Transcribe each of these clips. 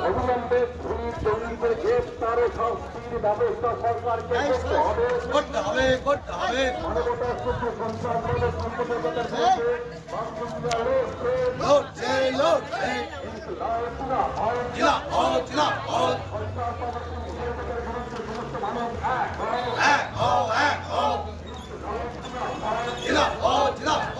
অবিলম্বে খুনি জঙ্গিদের গ্রেফতার ও শাস্তির ব্যবস্থা সরকারকে করতে হবে করতে হবে করতে হবে মানবতার এক ও এক ও জিলা ও জিলা ও আয়োজনা আয়োজনা দুটি আয়োজনা আয়োজনা কাশ্মীরে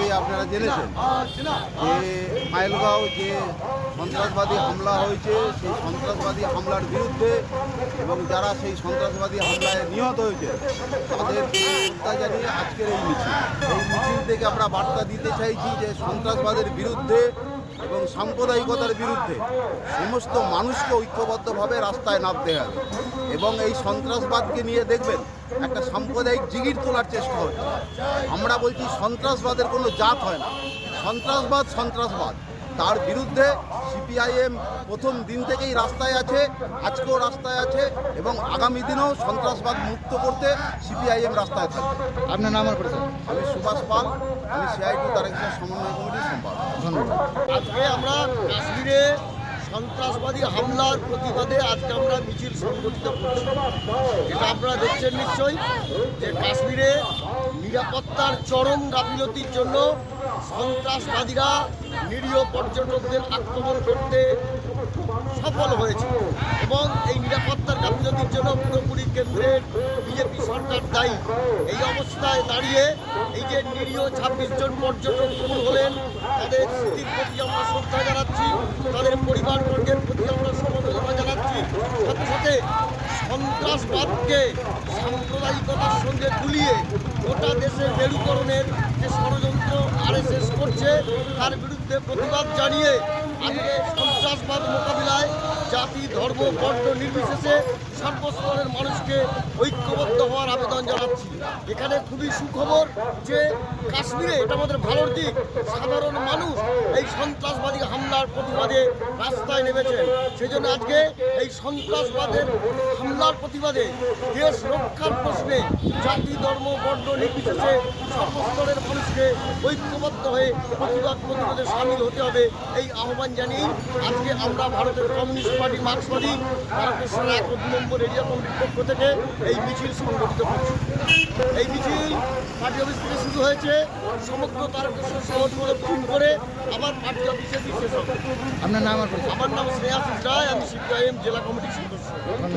মধ্যেই আপনারা জেনেছেন যে মাইলগাঁও যে সন্ত্রাসবাদী হামলা হয়েছে, সেই সন্ত্রাসবাদী হামলার বিরুদ্ধে এবং যারা সেই সন্ত্রাসবাদী হামলায় নিহত হয়েছে তাদের হত্যা জানিয়ে আজকের এই মিছিল। এই মিছিল থেকে আমরা বার্তা দিতে চাইছি যে সন্ত্রাসবাদের বিরুদ্ধে এবং সাম্প্রদায়িকতার বিরুদ্ধে সমস্ত মানুষকে ঐক্যবদ্ধভাবে রাস্তায় নামতে হবে। এবং এই সন্ত্রাসবাদকে নিয়ে দেখবেন একটা সাম্প্রদায়িক জিগির তোলার চেষ্টা হচ্ছে। আমরা বলছি সন্ত্রাসবাদের কোনো জাত হয় না। সন্ত্রাসবাদ সন্ত্রাসবাদ। তার বিরুদ্ধে সিপিআইএম প্রথম দিন থেকেই রাস্তায় আছে আজকেও রাস্তায় আছে এবং আগামী দিনেও সন্ত্রাসবাদ মুক্ত করতে সিপিআইএম রাস্তায় থাকবে। আপনার নাম আমি সুভাষ পাল আমি সিআইটি তারেকশন সমন্বয় কমিটির সম্পাদক। আজকে আমরা কাশ্মীরে সন্ত্রাসবাদী হামলার প্রতিবাদে আজকে আমরা মিছিল সংগঠিত করছি। এটা আপনারা দেখছেন নিশ্চয়ই যে কাশ্মীরে নিরাপত্তার চরম গাফিলতির জন্য সন্ত্রাসবাদীরা নিরীহ পর্যটকদের আক্রমণ করতে সফল হয়েছে। নিরাপত্তার জন্য পুরোপুরি কেন্দ্রের বিজেপি সরকার দায়ী। এই অবস্থায় দাঁড়িয়ে এই যে নিরীহ ছাব্বিশ জন পর্যটক খুন হলেন, তাদের স্মৃতির প্রতি আমরা শ্রদ্ধা জানাচ্ছি, তাদের পরিবারবর্গের প্রতি আমরা সমবেদনা জানাচ্ছি। সাথে সাথে সন্ত্রাসবাদকে সাম্প্রদায়িকতার সঙ্গে গুলিয়ে গোটা দেশের মেরুকরণের যে ষড়যন্ত্র আরএসএস করছে, তার বিরুদ্ধে প্রতিবাদ জানিয়ে আজকে সন্ত্রাসবাদ মোকাবিলায় জাতি, ধর্ম, বর্ণ নির্বিশেষে সর্বস্তরের মানুষকে ঐক্যবদ্ধ হওয়ার আবেদন জানাচ্ছি। এখানে খুবই সুখবর যে কাশ্মীরে এটা আমাদের ভালোর দিক, সাধারণ মানুষ এই সন্ত্রাসবাদী হামলার প্রতিবাদে রাস্তায় নেমেছে সেই জন্য আজকে এই সন্ত্রাসবাদের হামলার প্রতিবাদে দেশ রক্ষার প্রশ্নে জাতি, ধর্ম, বর্ণ নির্বিশেষে সর্বস্তরের মানুষকে ঐক্যবদ্ধ হয়ে প্রতিবাদ প্রতিবাদে সামিল হতে হবে, এই আহ্বান জানিয়ে আজকে আমরা ভারতের কমিউনিস্ট পার্টি মার্ক্সবাদী তারকেশ্বর এক নম্বর এরিয়া কমিটির পক্ষ থেকে এই মিছিল সংগঠিত করছি এই মিছিল পার্টি অফিস থেকে শুরু হয়েছে। সমগ্র তারকেশ্বর শহর ফোন করে আবার পার্টি অফিসে বিশেষ হবে। আপনার নাম আমার নাম শ্রেয়াস রায় আমি সিপিআইএম জেলা কমিটির সদস্য। ধন্যবাদ।